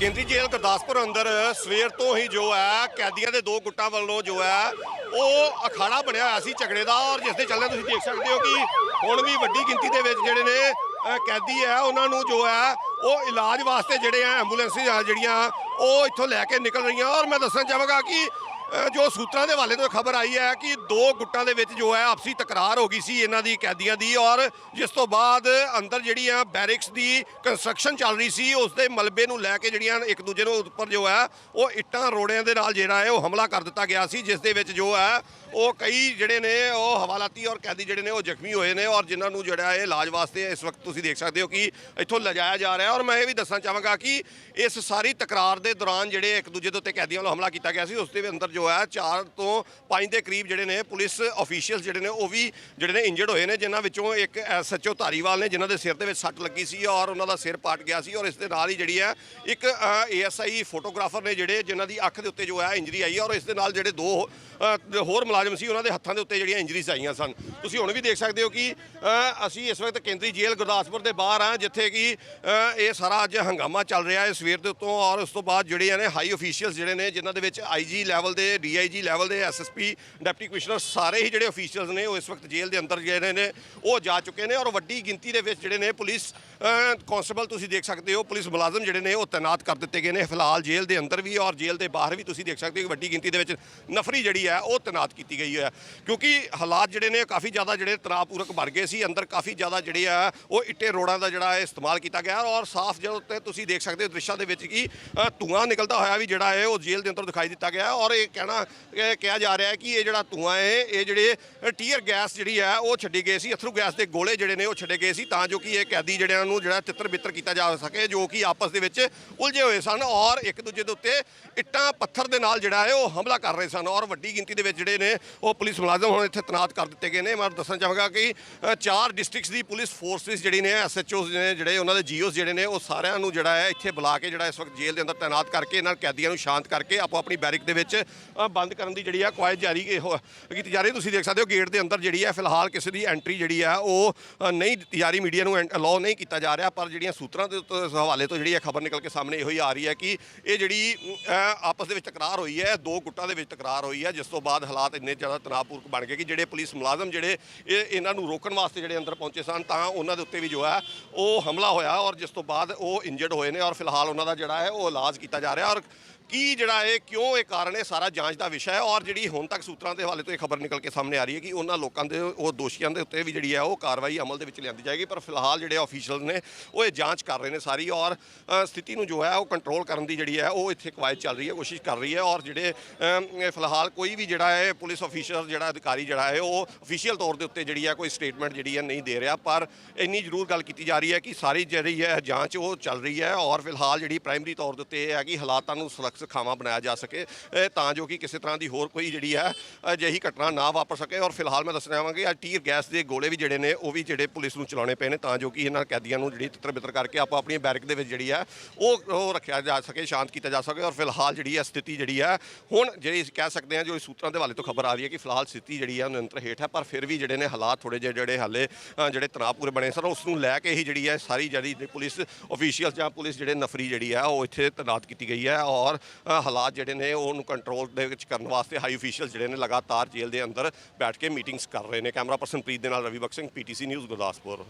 ਕੇਂਦਰੀ ਜੇਲ੍ਹ ਗੁਰਦਾਸਪੁਰ ਅੰਦਰ ਸਵੇਰ ਤੋਂ ਹੀ ਜੋ ਹੈ, ਕੈਦੀਆਂ ਦੇ ਦੋ ਗੁੱਟਾਂ ਵੱਲੋਂ ਜੋ ਹੈ, ਉਹ ਅਖਾੜਾ ਬਣਿਆ ਹੋਇਆ ਸੀ ਝਗੜੇ ਦਾ ਔਰ ਜਿਸ ਦੇ ਚੱਲਦੇ ਤੁਸੀਂ ਦੇਖ ਸਕਦੇ ਹੋ ਕਿ ਹੁਣ ਵੀ ਵੱਡੀ ਗਿਣਤੀ ਦੇ ਵਿੱਚ ਜਿਹੜੇ ਨੇ ਕੈਦੀ ਹੈ, ਉਹਨਾਂ ਨੂੰ ਜੋ ਹੈ, ਉਹ ਇਲਾਜ ਵਾਸਤੇ ਜਿਹੜੇ ਆ, ਐਂਬੂਲੈਂਸ ਜਿਹੜੀਆਂ ਉਹ ਇੱਥੋਂ ਲੈ ਕੇ ਨਿਕਲ ਰਹੀਆਂ। ਔਰ ਮੈਂ ਦੱਸਣਾ ਚਾਹਾਂਗਾ ਕਿ ਜੋ ਸੂਤਰਾਂ ਦੇ ਹਵਾਲੇ ਤੋਂ ਖਬਰ ਆਈ ਹੈ ਕਿ ਦੋ ਗੁੱਟਾਂ ਦੇ ਵਿੱਚ ਜੋ ਹੈ ਆਪਸੀ ਤਕਰਾਰ ਹੋ ਗਈ ਸੀ ਇਹਨਾਂ ਦੀ ਕੈਦੀਆਂ ਦੀ ਔਰ ਜਿਸ ਤੋਂ ਬਾਅਦ ਅੰਦਰ ਜਿਹੜੀ ਜਿਹੜੀਆਂ ਬੈਰਿਕਸ ਦੀ ਕੰਸਟਰਕਸ਼ਨ ਚੱਲ ਰਹੀ ਸੀ, ਉਸ ਦੇ ਮਲਬੇ ਨੂੰ ਲੈ ਕੇ ਜਿਹੜੀਆਂ ਇੱਕ ਦੂਜੇ ਨੂੰ ਉੱਪਰ ਜੋ ਹੈ ਉਹ ਇੱਟਾਂ ਰੋੜਿਆਂ ਦੇ ਨਾਲ ਜਿਹੜਾ ਹੈ ਉਹ ਹਮਲਾ ਕਰ ਦਿੱਤਾ ਗਿਆ ਸੀ, ਜਿਸ ਦੇ ਵਿੱਚ ਜੋ ਹੈ ਉਹ ਕਈ ਜਿਹੜੇ ਨੇ ਉਹ ਹਵਾਲਾਤੀ ਔਰ ਕੈਦੀ ਜਿਹੜੇ ਨੇ ਉਹ ਜ਼ਖਮੀ ਹੋਏ ਨੇ ਔਰ ਜਿਨ੍ਹਾਂ ਨੂੰ ਜਿਹੜਾ ਹੈ ਇਲਾਜ ਵਾਸਤੇ ਇਸ ਵਕਤ ਤੁਸੀਂ ਦੇਖ ਸਕਦੇ ਹੋ ਕਿ ਇੱਥੋਂ ਲਿਜਾਇਆ ਜਾ ਰਿਹਾ ਔਰ ਮੈਂ ਇਹ ਵੀ ਦੱਸਣਾ ਚਾਹਾਂਗਾ ਕਿ ਇਸ ਸਾਰੀ ਤਕਰਾਰ ਦੇ ਦੌਰਾਨ ਜਿਹੜੇ ਇੱਕ ਦੂਜੇ ਦੇ ਉੱਤੇ ਕੈਦੀਆਂ ਵੱਲੋਂ ਹਮਲਾ ਕੀਤਾ ਗਿਆ ਸੀ, ਉਸ ਦੇ ਅੰਦਰ ਜੋ ਹੈ 4 ਤੋਂ 5 ਦੇ ਕਰੀਬ ਜਿਹੜੇ ਨੇ ਪੁਲਿਸ ਅਫੀਸ਼ੀਅਲਸ ਜਿਹੜੇ ਨੇ, ਉਹ ਵੀ ਜਿਹੜੇ ਨੇ ਇੰਜਰਡ ਹੋਏ ਨੇ, ਜਿਨ੍ਹਾਂ ਵਿੱਚੋਂ ਇੱਕ ਐਸਐਚਓ ਧਾਰੀਵਾਲ ਨੇ, ਜਿਨ੍ਹਾਂ ਦੇ ਸਿਰ ਦੇ ਵਿੱਚ ਸੱਟ ਲੱਗੀ ਸੀ ਔਰ ਉਹਨਾਂ ਦਾ ਸਿਰ ਪਾਟ ਗਿਆ ਸੀ ਔਰ ਇਸ ਦੇ ਨਾਲ ਹੀ ਜਿਹੜੀ ਹੈ, ਇੱਕ ਏਐਸਆਈ ਫੋਟੋਗ੍ਰਾਫਰ ਨੇ ਜਿਹੜੇ, ਜਿਨ੍ਹਾਂ ਦੀ ਅੱਖ ਦੇ ਉੱਤੇ ਜੋ ਹੈ ਇੰਜਰੀ ਆਈ ਔਰ ਇਸ ਦੇ ਨਾਲ ਜਿਹੜੇ ਦੋ ਹੋਰ ਮੁਲਾਜ਼ਮ ਸੀ, ਉਹਨਾਂ ਦੇ ਹੱਥਾਂ ਦੇ ਉੱਤੇ ਜਿਹੜੀਆਂ ਇੰਜਰੀਜ਼ ਆਈਆਂ ਸਨ। ਤੁਸੀਂ ਹੁਣ ਵੀ ਦੇਖ ਸਕਦੇ ਹੋ ਕਿ ਅਸੀਂ ਇਸ ਵਕਤ ਕੇਂਦਰੀ ਜੇਲ੍ਹ ਗੁਰਦਾਸਪੁਰ ਦੇ ਬਾਹਰ ਆ ਜਿੱਥੇ ਕਿ ਇਹ ਸਾਰਾ ਅੱਜ ਹੰਗਾਮਾ ਚੱਲ ਰਿਹਾ ਹੈ ਸਵੇਰ ਦੇ ਉੱਤੋਂ ਔਰ ਉਸ ਤੋਂ ਬਾਅਦ ਜਿਹੜੇ ਨੇ ਹਾਈ ਅਫੀਸ਼ੀਅਲਸ ਜਿਹੜੇ ਨੇ, ਜਿਨ੍ਹਾਂ ਦੇ ਵਿੱਚ ਆਈਜੀ ਲੈਵਲ ਦੇ ਡੀਆਈਜੀ ਲੈਵਲ ਦੇ ਐਸਐਸਪੀ ਡਿਪਟੀ ਕਮਿਸ਼ਨਰ ਸਾਰੇ ਹੀ ਜਿਹੜੇ ਅਫੀਸ਼ੀਅਲਸ ਨੇ ਉਹ ਇਸ ਵਕਤ ਜੇਲ੍ਹ ਦੇ ਅੰਦਰ ਜਿਹੜੇ ਨੇ ਉਹ ਜਾ ਚੁੱਕੇ ਨੇ ਔਰ ਵੱਡੀ ਗਿਣਤੀ ਦੇ ਵਿੱਚ ਜਿਹੜੇ ਨੇ ਪੁਲਿਸ ਕਾਂਸਟੇਬਲ ਤੁਸੀਂ ਦੇਖ ਸਕਦੇ ਹੋ ਪੁਲਿਸ ਮੁਲਾਜ਼ਮ ਜਿਹੜੇ ਨੇ ਉਹ ਤਾਇਨਾਤ ਕਰ ਦਿੱਤੇ ਗਏ ਨੇ। ਫਿਲਹਾਲ ਜੇਲ੍ਹ ਦੇ ਅੰਦਰ ਵੀ ਔਰ ਜੇਲ੍ਹ ਦੇ ਬਾਹਰ ਵੀ ਤੁਸੀਂ ਦੇਖ ਸਕਦੇ ਹੋ ਕਿ ਵੱਡੀ ਗਿਣਤੀ ਦੇ ਵਿੱਚ ਨਫਰੀ ਜਿਹੜੀ ਹੈ ਉਹ ਤਾਇਨਾਤ ਕੀਤੀ ਗਈ ਹੈ। ਕਿਉਂਕਿ ਹਾਲਾਤ ਜਿਹੜੇ ਨੇ ਕਾਫੀ ਜ਼ਿਆਦਾ ਜਿਹੜੇ ਤਣਾਅਪੂਰਕ ਬਣ ਗਏ ਸੀ ਅੰਦਰ ਕਾਫੀ ਜ਼ਿਆਦਾ ਜਿਹੜੇ ਆ ਉਹ ਇੱਟੇ ਰੋੜਾਂ ਦਾ ਜਿਹੜਾ ਹੈ ਇਸਤੇਮਾਲ ਕੀਤਾ ਗਿਆ ਔਰ ਸਾਫ਼ ਜਦੋਂ ਤੇ ਤੁਸੀਂ ਦੇਖ ਸਕਦੇ ਹੋ ਦ੍ਰਿਸ਼ਾਂ ਦੇ ਵਿੱਚ ਕਿ ਅ, ਧੂੰਆਂ ਨਿਕਲਦਾ ਹੋਇਆ ਵੀ ਜਿਹੜਾ ਹੈ ਉਹ ਜੇਲ੍ਹ ਦੇ ਅੰਦਰ ਦਿਖਾਈ ਦਿੱਤਾ ਗਿਆ ਔਰ ਇਹ ਕਹਿਣਾ ਕਿਹਾ ਜਾ ਰਿਹਾ ਹੈ ਕਿ ਇਹ ਜਿਹੜਾ ਧੂੰਆਂ ਹੈ, ਇਹ ਜਿਹੜੇ ਟੀਅਰ ਗੈਸ ਜਿਹੜੀ ਹੈ, ਉਹ ਛੱਡੀ ਗਈ ਸੀ, ਅਥਰੂ ਗੈਸ ਦੇ ਗੋਲੇ ਜਿਹੜੇ ਨੇ, ਉਹ ਛੱਡੇ ਗਏ ਸੀ, ਤਾਂ ਜੋ ਕਿ ਇਹ ਕੈਦੀ ਜਿਹੜਿਆਂ ਨੂੰ ਜਿਹੜਾ ਤਿੱਤਰ ਬਿੱਤਰ ਕੀਤਾ ਜਾ ਸਕੇ, ਜੋ ਕਿ ਆਪਸ ਦੇ ਵਿੱਚ ਉਲਝੇ ਹੋਏ ਸਨ ਔਰ ਇੱਕ ਦੂਜੇ ਦੇ ਉੱਤੇ ਇੱਟਾਂ, ਪੱਥਰ ਦੇ ਨਾਲ ਜਿਹੜਾ ਹੈ, ਉਹ ਹਮਲਾ ਕਰ ਰਹੇ ਸਨ ਔਰ ਵੱਡੀ ਗਿਣਤੀ ਦੇ ਵਿੱਚ ਜਿਹੜੇ ਨੇ, ਉਹ ਪੁਲਿਸ ਮੁਲਾਜ਼ਮ ਹੁਣ ਇੱਥੇ ਤੈਨਾਤ ਕਰ ਦਿੱਤੇ ਗਏ ਨੇ। ਮੈਂ ਦੱਸਣਾ ਚਾਹਾਂਗਾ ਕਿ ਚਾਰ ਡਿਸਟ੍ਰਿਕਟਸ ਦੀ ਪੁਲਿਸ ਫੋਰਸਿਸ ਜਿਹੜੀ ਨੇ ਐਸਐਚਓਸ ਨੇ, ਜਿਹੜੇ ਉਹਨਾਂ ਦੇ ਜੀਓਸ ਜਿਹੜੇ ਨੇ, ਉਹ ਸਾਰਿਆਂ ਨੂੰ ਜਿਹੜਾ ਹੈ, ਇੱਥੇ ਬੁਲਾ ਕੇ ਜਿਹੜਾ ਇਸ ਵਕਤ ਜੇਲ੍ਹ ਦੇ ਅੰਦਰ ਤੈਨਾਤ ਕਰਕੇ, ਇਹਨਾਂ ਕੈਦੀਆਂ ਨੂੰ ਸ਼ਾਂਤ ਕਰਕੇ ਆਪੋ ਆਪਣੀ ਬੈਰਿਕ ਦੇ ਵਿੱਚ ਬੰਦ ਕਰਨ ਦੀ ਜਿਹੜੀ ਹੈ ਕੁਆਇਤ ਜਾਰੀ ਕੀਤੀ ਜਾ ਰਹੀ। ਤੁਸੀਂ ਦੇਖ ਸਕਦੇ ਹੋ ਗੇਟ ਦੇ ਅੰਦਰ ਜਿਹੜੀ ਹੈ ਫਿਲਹਾਲ ਕਿਸੇ ਦੀ ਐਂਟਰੀ ਜਿਹੜੀ ਹੈ ਉਹ ਨਹੀਂ ਦਿੱਤੀ ਜਾ ਰਹੀ। ਮੀਡੀਆ ਨੂੰ ਅਲਾਉ ਨਹੀਂ ਕੀਤਾ ਜਾ ਰਿਹਾ, ਪਰ ਜਿਹੜੀਆਂ ਸੂਤਰਾਂ ਦੇ ਹਵਾਲੇ ਤੋਂ ਜਿਹੜੀ ਹੈ ਖਬਰ ਨਿਕਲ ਕੇ ਸਾਹਮਣੇ ਇਹੋ ਹੀ ਆ ਰਹੀ ਹੈ ਕਿ ਇਹ ਜਿਹੜੀ ਆਪਸ ਦੇ ਵਿੱਚ ਤਕਰਾਰ ਹੋਈ ਹੈ, ਦੋ ਗੁੱਟਾਂ ਦੇ ਵਿੱਚ ਤਕਰਾਰ ਹੋਈ ਹੈ, ਜਿਸ ਤੋਂ ਬਾਅਦ ਹਾਲਾਤ ਇੰਨੇ ਜ਼ਿਆਦਾ ਤਣਾਅਪੂਰਕ ਬਣ ਗਏ ਕਿ ਜਿਹੜੇ ਪੁਲਿਸ ਮੁਲਾਜ਼ਮ ਜਿਹੜੇ ਇਹ ਇਹਨਾਂ ਨੂੰ ਰੋਕਣ ਵਾਸਤੇ ਜਿਹੜੇ ਅੰਦਰ ਪਹੁੰਚੇ ਸਨ, ਤਾਂ ਉਹਨਾਂ ਦੇ ਉੱਤੇ ਵੀ ਜੋ ਹੈ ਉਹ ਹਮਲਾ ਹੋਇਆ ਔਰ ਜਿਸ ਤੋਂ ਬਾਅਦ ਉਹ ਇੰਜਰਡ ਹੋਏ ਨੇ ਔਰ ਫਿਲਹਾਲ ਉਹਨਾਂ ਦਾ ਜਿਹੜਾ ਹੈ ਉਹ ਇਲਾਜ ਕੀਤਾ ਜਾ ਰਿਹਾ ਔਰ ਕੀ ਜਿਹੜਾ ਹੈ ਕਿਉਂ ਇਹ ਕਾਰਨ ਹੈ? ਸਾਰਾ ਜਾਂਚ ਦਾ ਵਿਸ਼ਾ ਹੈ ਔਰ ਜਿਹੜੀ ਹੁਣ ਤੱਕ ਸੂਤਰਾਂ ਦੇ ਹਵਾਲੇ ਤੋਂ ਇਹ ਖਬਰ ਨਿਕਲ ਕੇ ਸਾਹਮਣੇ ਆ ਰਹੀ ਹੈ ਕਿ ਉਹਨਾਂ ਲੋਕਾਂ ਦੇ ਉਹ ਦੋਸ਼ੀਆਂ ਦੇ ਉੱਤੇ ਵੀ ਜਿਹੜੀ ਹੈ ਉਹ ਕਾਰਵਾਈ ਅਮਲ ਦੇ ਵਿੱਚ ਲਿਆਂਦੀ ਜਾਏਗੀ, ਪਰ ਫਿਲਹਾਲ ਜਿਹੜੇ ਅਫੀਸ਼ੀਅਲ ਨੇ ਉਹ ਇਹ ਜਾਂਚ ਕਰ ਰਹੇ ਨੇ ਸਾਰੀ ਔਰ ਸਥਿਤੀ ਨੂੰ ਜੋ ਹੈ ਉਹ ਕੰਟਰੋਲ ਕਰਨ ਦੀ ਜਿਹੜੀ ਹੈ ਉਹ ਇੱਥੇ ਕਵਾਇਦ ਚੱਲ ਰਹੀ ਹੈ, ਕੋਸ਼ਿਸ਼ ਕਰ ਰਹੀ ਹੈ ਔਰ ਜਿਹੜੇ ਫਿਲਹਾਲ ਕੋਈ ਵੀ ਜਿਹੜਾ ਹੈ ਪੁਲਿਸ ਅਫੀਸ਼ੀਅਲ ਜਿਹੜਾ ਅਧਿਕਾਰੀ ਜਿਹੜਾ ਹੈ ਉਹ ਅਫੀਸ਼ੀਅਲ ਤੌਰ ਦੇ ਉੱਤੇ ਜਿਹੜੀ ਹੈ ਕੋਈ ਸਟੇਟਮੈਂਟ ਜਿਹੜੀ ਹੈ ਨਹੀਂ ਦੇ ਰਿਹਾ, ਪਰ ਇੰਨੀ ਜ਼ਰੂਰ ਗੱਲ ਕੀਤੀ ਜਾ ਰਹੀ ਹੈ ਕਿ ਸਾਰੀ ਜਿਹੜੀ ਹੈ ਜਾਂਚ ਉਹ ਚੱਲ ਰਹੀ ਹੈ ਔਰ ਫਿਲਹਾਲ ਜਿਹੜੀ ਪ੍ਰਾਇਮਰੀ ਤੌਰ ਦੇ ਉੱਤੇ ਇਹ ਹੈ ਕਿ ਹਾਲਾਤਾਂ ਨੂੰ ਸੁਰੱਖਿਅਤ ਖਾਵਾਂ ਬਣਾਇਆ ਜਾ ਸਕੇ ਤਾਂ ਜੋ ਕਿ ਕਿਸੇ ਤਰ੍ਹਾਂ ਦੀ ਹੋਰ ਕੋਈ ਜਿਹੜੀ ਹੈ ਅਜਿਹੀ ਘਟਨਾ ਨਾ ਵਾਪਰ ਸਕੇ। ਔਰ ਫਿਲਹਾਲ ਮੈਂ ਦੱਸਣਾ ਚਾਹਾਂਗਾ ਕਿ ਟੀਰ ਗੈਸ ਦੇ ਗੋਲੇ ਵੀ ਜਿਹੜੇ ਨੇ ਉਹ ਵੀ ਜਿਹੜੇ ਪੁਲਿਸ ਨੂੰ ਚਲਾਉਣੇ ਪਏ ਨੇ ਤਾਂ ਜੋ ਕਿ ਇਹਨਾਂ ਕੈਦੀਆਂ ਨੂੰ ਜਿਹੜੀ ਤਿੱਤਰ ਬਿੱਤਰ ਕਰਕੇ ਆਪਾਂ ਆਪਣੀ ਬੈਰਕ ਦੇ ਵਿੱਚ ਜਿਹੜੀ ਹੈ ਉਹ ਉਹ ਰੱਖਿਆ ਜਾ ਸਕੇ ਸ਼ਾਂਤ ਕੀਤਾ ਜਾ ਸਕੇ। ਔਰ ਫਿਲਹਾਲ ਜਿਹੜੀ ਹੈ ਸਥਿਤੀ ਜਿਹੜੀ ਹੈ ਹੁਣ ਜਿਹੜੀ ਕਹਿ ਸਕਦੇ ਹਾਂ ਜੋ ਸੂਤਰਾਂ ਦੇ ਹਵਾਲੇ ਤੋਂ ਖਬਰ ਆ ਰਹੀ ਹੈ ਕਿ ਫਿਲਹਾਲ ਸਥਿਤੀ ਜਿਹੜੀ ਹੈ ਉਹ ਹੇਠ ਹੈ ਪਰ ਫਿਰ ਵੀ ਜਿਹੜੇ ਨੇ ਹਾਲਾਤ ਥੋੜੇ ਜਿਹੇ ਜਿਹੜੇ ਹਾਲੇ ਅ, ਜਿਹੜੇ ਤਣਾਅਪੂਰੇ ਬਣੇ ਸਨ ਉਸ ਨੂੰ ਲੈ ਕੇ ਹੀ ਜਿਹੜੀ ਹੈ ਸਾਰੀ ਜਿਹੜੀ ਪੁਲਿਸ ਅਫੀਸ਼ੀਅਲ ਜਾਂ ਪੁਲਿਸ ਜਿਹੜੇ ਨਫਰੀ ਜਿਹੜੀ ਹੈ ਉਹ ਇੱਥੇ ਤੈਨਾਤ ਕੀਤੀ ਗਈ ਹੈ। ਔਰ ਹਾਲਾਤ ਜਿਹੜੇ ਨੇ ਉਹਨੂੰ ਕੰਟਰੋਲ ਦੇ ਵਿੱਚ ਕਰਨ ਵਾਸਤੇ ਹਾਈ ਅਫੀਸ਼ੀਅਲ ਜਿਹੜੇ ਨੇ ਲਗਾਤਾਰ ਜੇਲ੍ਹ ਦੇ ਅੰਦਰ ਬੈਠ ਕੇ ਮੀਟਿੰਗਸ ਕਰ ਰਹੇ ਨੇ। ਕੈਮਰਾ ਪਰਸਨ ਪ੍ਰੀਤ ਦੇ ਨਾਲ ਰਵੀ ਬਖਸ਼ ਸਿੰਘ ਪੀਟੀਸੀ ਨਿਊਜ਼ ਗੁਰਦਾਸਪੁਰ।